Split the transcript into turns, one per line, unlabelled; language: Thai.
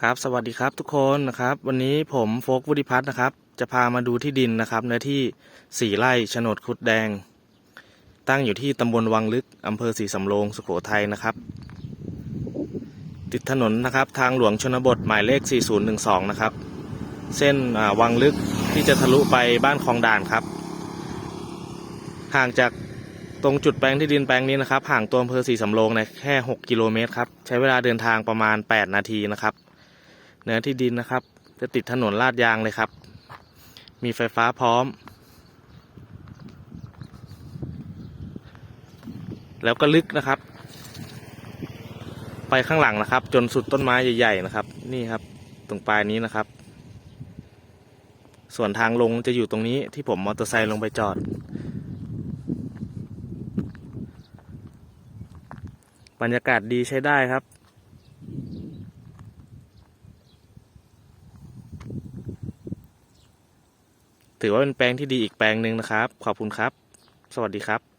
ครับสวัสดีครับทุกคนนะครับ วันนี้ผมโฟกวุฒิพัฒน์นะครับ จะพามาดูที่ดินนะครับเนื้อที่สี่ไร่โฉนดคุดแดง ตั้งอยู่ที่ตำบลวังลึกอำเภอศรีสำโรงสุโขทัยนะครับ ติดถนนนะครับทางหลวงชนบทหมายเลข 4012 นะครับ เส้นวังลึกที่จะทะลุไปบ้านคลองด่านครับ ห่างจากตรงจุดแปลงที่ดินแปลงนี้นะครับห่างตัวอำเภอศรีสำโรงเนี่ยแค่ 6 กิโลเมตรครับใช้เวลาเดินทางประมาณ 8 นาทีนะครับ เนื้อที่ดินนะครับ จะติดถนนลาดยางเลยครับ มีไฟฟ้าพร้อม แล้วก็ลึกนะครับ ไปข้างหลังนะครับ จนสุดต้นไม้ใหญ่ๆนะครับ นี่ครับ ตรงปลายนี้นะครับ ส่วนทางลงจะอยู่ตรงนี้ที่ผมมอเตอร์ไซค์ลงไปจอด บรรยากาศดีใช้ได้ครับ ถือว่าเป็นแปลงที่ดีอีกแปลงหนึ่งนะครับ ขอบคุณครับ สวัสดีครับ